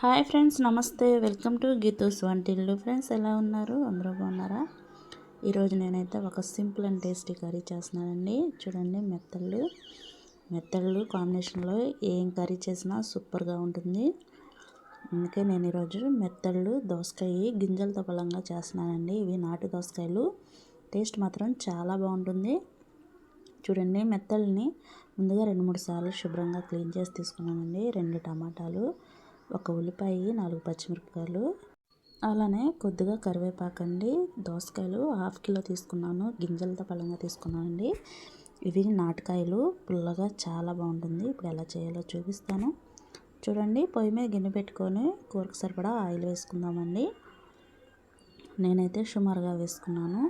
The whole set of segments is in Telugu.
హాయ్ ఫ్రెండ్స్ నమస్తే. వెల్కమ్ టు గీతూస్ వంటిల్లు. ఫ్రెండ్స్ ఎలా ఉన్నారు? అందరూ బాగున్నారా? ఈరోజు నేనైతే ఒక సింపుల్ అండ్ టేస్టీ కర్రీ చేస్తున్నానండి. చూడండి మెత్తళ్ళు. మెత్తళ్ళు కాంబినేషన్లో ఏం కర్రీ చేసినా సూపర్గా ఉంటుంది. అందుకే నేను ఈరోజు మెత్తళ్ళు దోసకాయ గింజలతో బలంగా చేస్తున్నానండి. ఇవి నాటు దోసకాయలు. టేస్ట్ మాత్రం చాలా బాగుంటుంది. చూడండి మెత్తల్ని ముందుగా రెండు మూడు సార్లు శుభ్రంగా క్లీన్ చేసి తీసుకున్నానండి. రెండు టమాటాలు. ఒక ఉల్లిపాయ నాలుగు పచ్చిమిరపకాయలు. అలానే కొద్దిగా కరివేపాకు అండి దోసకాయలు హాఫ్ కిలో తీసుకున్నాను గింజలతో పళ్ళంగా తీసుకున్నానండి. ఇవి నాటకాయలు పుల్లగా చాలా బాగుంటుంది. ఇప్పుడు ఎలా చేయాలో చూపిస్తాను. చూడండి పొయ్యి మీద గిన్నె పెట్టుకొని కూరకు సరిపడా ఆయిల్ వేసుకుందామండి. నేనైతే సుమారుగా వేసుకున్నాను.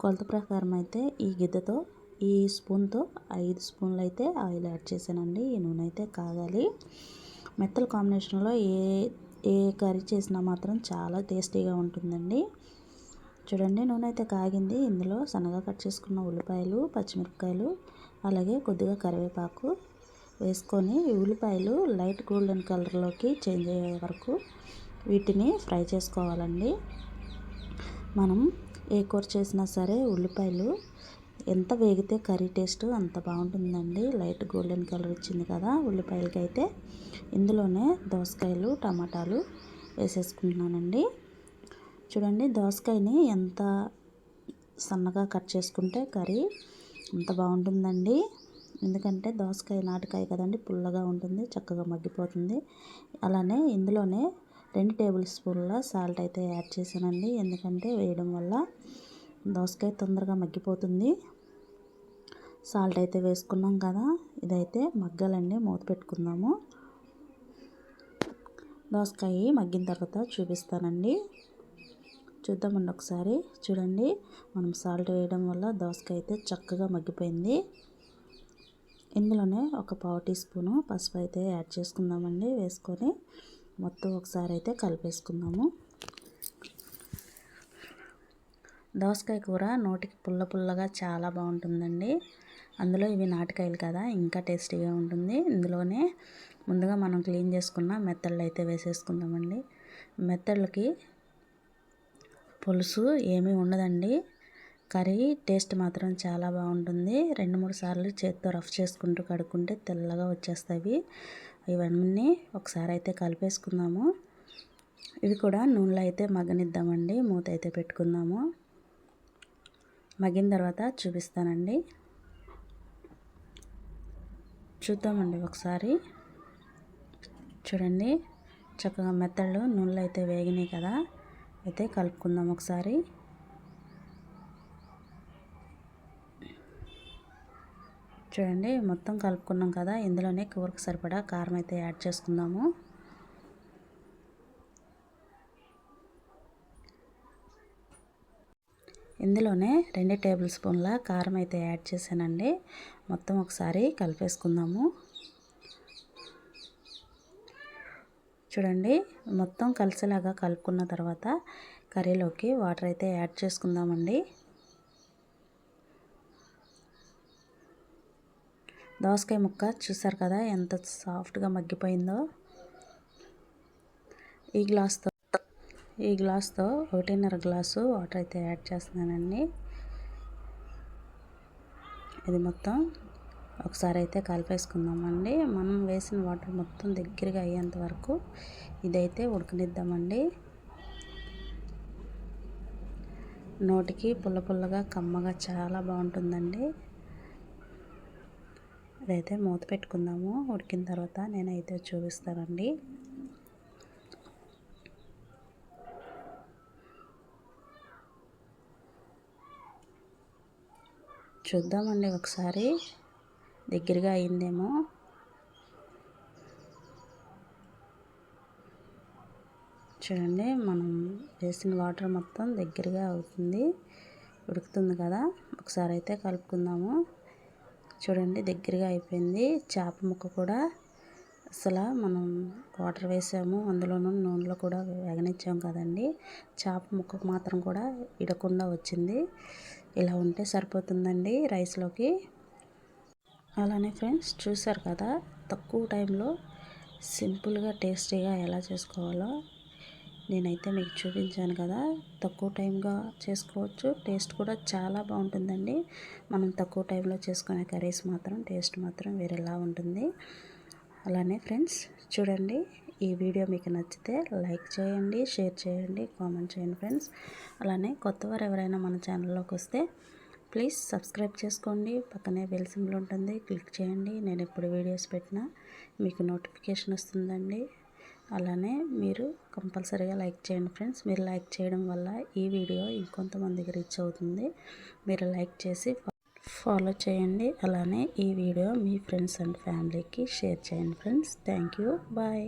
కొలత ప్రకారం అయితే ఈ గిద్దతో ఈ స్పూన్తో ఐదు స్పూన్లు అయితే ఆయిల్ యాడ్ చేశానండి. ఈ నూనె అయితే కాగాలి. మెత్తల కాంబినేషన్లో ఏ ఏ కర్రీ చేసినా మాత్రం చాలా టేస్టీగా ఉంటుందండి. చూడండి నూనె అయితే కాగింది. ఇందులో సన్నగా కట్ చేసుకున్న ఉల్లిపాయలు పచ్చిమిరపకాయలు అలాగే కొద్దిగా కరివేపాకు వేసుకొని ఉల్లిపాయలు లైట్ గోల్డెన్ కలర్లోకి చేంజ్ అయ్యే వరకు వీటిని ఫ్రై చేసుకోవాలండి. మనం ఏ కూర చేసినా సరే ఉల్లిపాయలు ఎంత వేగితే కర్రీ టేస్ట్ అంత బాగుంటుందండి. లైట్ గోల్డెన్ కలర్ వచ్చింది కదా ఉల్లిపాయలకి అయితే ఇందులోనే దోసకాయలు టమాటాలు వేసేసుకుంటున్నానండి. చూడండి దోసకాయని ఎంత సన్నగా కట్ చేసుకుంటే కర్రీ అంత బాగుంటుందండి. ఎందుకంటే దోసకాయ నాటికాయ కదండి పుల్లగా ఉంటుంది చక్కగా మగ్గిపోతుంది. అలానే ఇందులోనే రెండు టేబుల్ స్పూన్ల సాల్ట్ అయితే యాడ్ చేశానండి. ఎందుకంటే వేయడం వల్ల దోసకాయ తొందరగా మగ్గిపోతుంది. సాల్ట్ అయితే వేసుకున్నాం కదా. ఇదైతే మగ్గాలండి. మూత పెట్టుకుందాము. దోసకాయ మగ్గిన తర్వాత చూపిస్తానండి. చూద్దామండి ఒకసారి. చూడండి. మనం సాల్ట్ వేయడం వల్ల దోసకాయ అయితే చక్కగా మగ్గిపోయింది. ఇందులోనే ఒక పావు టీ స్పూను పసుపు అయితే యాడ్ చేసుకుందామండి వేసుకొని. మొత్తం ఒకసారి అయితే కలిపేసుకుందాము. దోసకాయ కూర నోటికి పుల్ల పుల్లగా చాలా బాగుంటుందండి. అందులో ఇవి నాటికాయలు కదా ఇంకా టేస్టీగా ఉంటుంది. ఇందులోనే ముందుగా మనం క్లీన్ చేసుకున్న మెత్తళ్ళు అయితే వేసేసుకుందామండి. మెత్తళ్ళకి పులుసు ఏమీ ఉండదండి. కర్రీ టేస్ట్ మాత్రం చాలా బాగుంటుంది. రెండు మూడు సార్లు చేత్తో రఫ్ చేసుకుంటూ కడుక్కుంటే తెల్లగా వచ్చేస్తాయి. ఇవన్నీ ఒకసారి అయితే కలిపేసుకుందాము. ఇవి కూడా నూనెలో అయితే మగ్గనిద్దామండి. మూత అయితే పెట్టుకుందాము. మగ్గిన తర్వాత చూపిస్తానండి. చూద్దామండి ఒకసారి. చూడండి చక్కగా మెత్తళ్ళు నూనెలో అయితే వేగినాయి కదా. అయితే కలుపుకుందాం ఒకసారి. చూడండి మొత్తం కలుపుకున్నాం కదా. ఇందులోనే కూరకు సరిపడా కారం అయితే యాడ్ చేసుకుందాము. ఇందులోనే రెండు టేబుల్ స్పూన్ల కారం అయితే యాడ్ చేశానండి. మొత్తం ఒకసారి కలిపేసుకుందాము. చూడండి మొత్తం కలిసేలాగా కలుపుకున్న తర్వాత కర్రీలోకి వాటర్ అయితే యాడ్ చేసుకుందామండి. దోసకాయ ముక్క చూసారు కదా ఎంత సాఫ్ట్గా మగ్గిపోయిందో. ఈ గ్లాస్తో ఈ గ్లాస్తో ఒకటిన్నర గ్లాసు వాటర్ అయితే యాడ్ చేస్తున్నానండి. ఇది మొత్తం ఒకసారి అయితే కలిపేసుకుందామండి. మనం వేసిన వాటర్ మొత్తం దగ్గరగా అయ్యేంత వరకు ఇదైతే ఉడకనిద్దామండి. నోటికి పుల్ల పుల్లగా కమ్మగా చాలా బాగుంటుందండి. ఇదైతే మూత పెట్టుకుందాము. ఉడికిన తర్వాత నేనైతే చూపిస్తానండి. చూద్దామండి ఒకసారి. దగ్గరగా అయిందేమో. చూడండి మనం వేసిన వాటర్ మొత్తం దగ్గరగా అవుతుంది. ఉడుకుతుంది కదా. ఒకసారి అయితే కలుపుకుందాము. చూడండి దగ్గరగా అయిపోయింది. చేప ముక్క కూడా అసలు మనం వాటర్ వేసాము. అందులోనూ నూనెలో కూడా వేగనిచ్చాము కదండి. చేప ముక్కకు మాత్రం కూడా ఇడకుండా వచ్చింది. ఇలా ఉంటే సరిపోతుందండి రైస్లోకి. అలానే ఫ్రెండ్స్ చూసారు కదా తక్కువ టైంలో సింపుల్గా టేస్టీగా ఎలా చేసుకోవాలో నేనైతే మీకు చూపించాను కదా. తక్కువ టైంగా చేసుకోవచ్చు టేస్ట్ కూడా చాలా బాగుంటుందండి. మనం తక్కువ టైంలో చేసుకునే కర్రీస్ మాత్రం టేస్ట్ మాత్రం వేరేలా ఉంటుంది. అలానే ఫ్రెండ్స్ చూడండి ఈ వీడియో మీకు నచ్చితే లైక్ చేయండి షేర్ చేయండి కామెంట్ చేయండి ఫ్రెండ్స్. అలానే కొత్తవారు ఎవరైనా మన ఛానల్లోకి వస్తే ప్లీజ్ సబ్స్క్రైబ్ చేసుకోండి. పక్కనే బెల్ సింబల్ ఉంటుంది క్లిక్ చేయండి. నేను ఎప్పుడు వీడియోస్ పెట్టినా మీకు నోటిఫికేషన్ వస్తుందండి. అలానే మీరు కంపల్సరీగా లైక్ చేయండి ఫ్రెండ్స్. మీరు లైక్ చేయడం వల్ల ఈ వీడియో ఇంకొంతమందికి రీచ్ అవుతుంది. మీరు లైక్ చేసి ఫాలో చేయండి. అలానే ఈ వీడియో మీ ఫ్రెండ్స్ అండ్ ఫ్యామిలీకి షేర్ చేయండి ఫ్రెండ్స్. Thank you. బాయ్.